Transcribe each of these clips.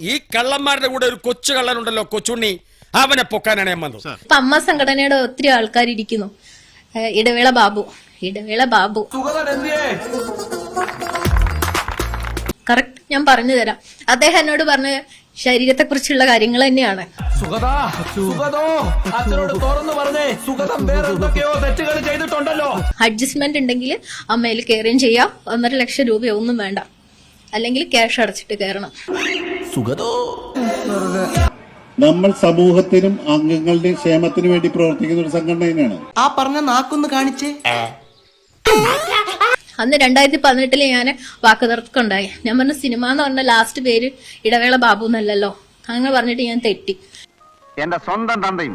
ഈ കള്ളന്മാരുടെ കൂടെ ഒരു കൊച്ചു കള്ളനുണ്ടല്ലോ കൊച്ചുണ്ണി. അവനെ പൊക്കാനാണ് ഞാൻ വന്നത്. ഇപ്പൊ അമ്മ സംഘടനയുടെ ഒത്തിരി ആൾക്കാർ ഇരിക്കുന്നു ഏഹ് ഇടവേള ബാബു. ഇടവേള ബാബു. കറക്റ്റ് ഞാൻ പറഞ്ഞു തരാം. അദ്ദേഹം എന്നോട് പറഞ്ഞ ശരീരത്തെ കുറിച്ചുള്ള കാര്യങ്ങൾ തന്നെയാണ്. സുഗതാ സുഗതോ അച്ഛനോട് തുറന്നു പറഞ്ഞേ സുഗതം വേറെ എന്തൊക്കെയോ തെറ്റുകൾ ചെയ്തിട്ടുണ്ടല്ലോ. അഡ്ജസ്റ്റ്മെന്റ് ഉണ്ടെങ്കിൽ അമ്മയിൽ കയറുകയും ചെയ്യാം. ഒന്നര ലക്ഷം രൂപയൊന്നും വേണ്ട. അല്ലെങ്കിൽ ക്യാഷ് അടച്ചിട്ട് കയറണം. സുഗതോ. നമ്മൾ സമൂഹത്തിനും അംഗങ്ങളുടെ ക്ഷേമത്തിനു വേണ്ടി പ്രവർത്തിക്കുന്ന ഒരു സംഘടനയാണ് തന്നെയാണ് ആ പറഞ്ഞ നാക്കൊന്ന് കാണിച്ചേ. അന്ന് രണ്ടായിരത്തി പതിനെട്ടിൽ ഞാൻ വാക്കുതർക്കം ഉണ്ടായി ഞാൻ പറഞ്ഞ സിനിമ എന്ന് പറഞ്ഞ ലാസ്റ്റ് പേര് ഇടവേള ബാബു എന്നല്ലല്ലോ? അങ്ങനെ പറഞ്ഞിട്ട് ഞാൻ തെറ്റി. എന്റെ സ്വന്തം തന്തയും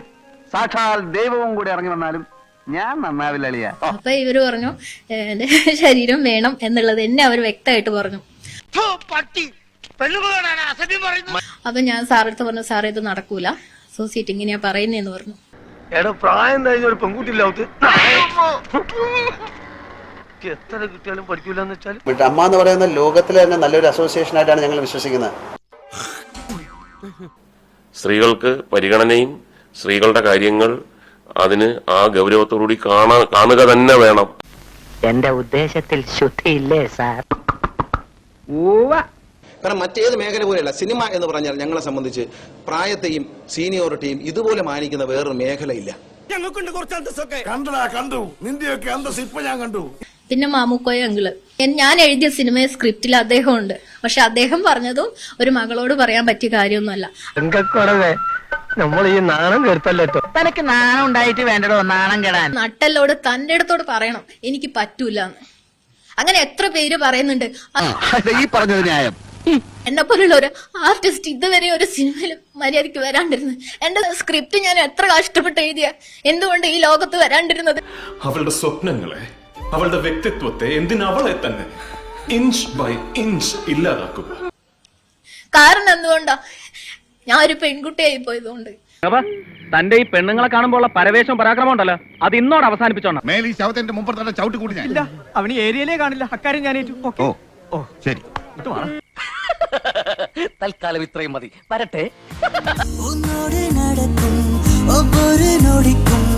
സാക്ഷാൽ ദൈവവും കൂടി ഇറങ്ങി വന്നാലും ഞാൻ നന്നാവില്ല അളിയ. അപ്പൊ ഇവർ പറഞ്ഞു "ഏ, എന്റെ ശരീരം വേണം എന്നുള്ളത് എന്നെ അവർ വ്യക്തമായിട്ട് പറഞ്ഞു. അപ്പൊ ഞാൻ സാറെടുത്ത് പറഞ്ഞു സാറേ ഇത് നടക്കൂല. അസോസിയേറ്റ് ഇങ്ങനെയാ പറയുന്നേന്ന് പറഞ്ഞു. എടാ പ്രായം കഴിഞ്ഞ ഒരു പെൺകുട്ടിയില്ല എത്ര കുട്ടികളും പഠിക്കൂല എന്ന് വെച്ചാൽ അമ്മ എന്ന് പറയുന്ന ലോകത്തിലെ തന്നെ നല്ലൊരു അസോസിയേഷൻ ആയിട്ടാണ് ഞങ്ങൾ വിശ്വസിക്കുന്നത്. സ്ത്രീകൾക്ക് പരിഗണനയും സ്ത്രീകളുടെ കാര്യങ്ങൾ അതിന് ആ ഗൗരവത്തോടുകൂടി കാണാ കാണുക തന്നെ വേണം. എന്റെ ഉദ്ദേശത്തിൽ ശുദ്ധിയില്ലേ സാർ? കാരണം മറ്റേത് മേഖല പോലെയല്ല സിനിമ എന്ന് പറഞ്ഞാൽ ഞങ്ങളെ സംബന്ധിച്ച് പ്രായത്തെയും സീനിയോറിറ്റിയും ഇതുപോലെ മാനിക്കുന്ന വേറൊരു മേഖലയില്ല. കണ്ടടാ കണ്ടു. നിന്റെയൊക്കെ അന്തസ് ഇപ്പൊ ഞാൻ കണ്ടു. പിന്നെ മാമുക്കോയ അങ്കിൾ. ഞാൻ എഴുതിയ സിനിമ സ്ക്രിപ്റ്റിൽ അദ്ദേഹം ഉണ്ട് പക്ഷെ അദ്ദേഹം പറഞ്ഞതും ഒരു മകളോട് പറയാൻ പറ്റിയ കാര്യമൊന്നുമല്ല. നമ്മൾ ഈ നാണം കേട്ടല്ലോ തനക്ക് നാണം ഉണ്ടായിട്ട് വേണ്ടടോ നാണം കെടാൻ? നട്ടല്ലോട് തന്റെ അടുത്തോട് പറയണം എനിക്ക് പറ്റൂല അങ്ങനെ എത്ര പേര് പറയുന്നുണ്ട്. ഈ പറഞ്ഞത് ന്യായം. എന്നെ പോലുള്ള ഒരു ആർട്ടിസ്റ്റ് ഇതുവരെ ഒരു സിനിമയിൽ മര്യാദയ്ക്ക് വരാണ്ടിരുന്നു. എന്റെ സ്ക്രിപ്റ്റ് ഞാൻ എത്ര കഷ്ടപ്പെട്ട് എഴുതിയ? എന്തുകൊണ്ട് ഈ ലോകത്ത് വരാണ്ടിരുന്നത്? അവളുടെ സ്വപ്നങ്ങളെ അവളുടെ വ്യക്തിത്വത്തെ എന്തിനവളെ തന്നെ ഇഞ്ച് ബൈ ഇഞ്ച് ഇല്ലാതാക്കുക. കാരണം എന്തുകൊണ്ടാ? ഞാൻ ഒരു പെൺകുട്ടിയായി പോയതുകൊണ്ട്. തന്റെ ഈ പെണ്ണുങ്ങളെ കാണുമ്പോൾ ഉള്ള പരവേശം പരാക്രമം ഉണ്ടല്ലോ. അത് ഇന്നോട് അവസാനിപ്പിച്ചോണം. മേലെ ഈ ശവത്തിന്റെ മുമ്പ് തന്നെ ചവിട്ടി കൂടി ഞാൻ. അവന് ഏരിയയിലേ കാണില്ല. അക്കാര്യം ഞാൻ ഓ. ഓ. ശരി. തൽക്കാലം ഇത്രയും മതി. വരട്ടെ. ഒന്നോട് നടക്കും ഒവ്വൊരു നൊടിക്കും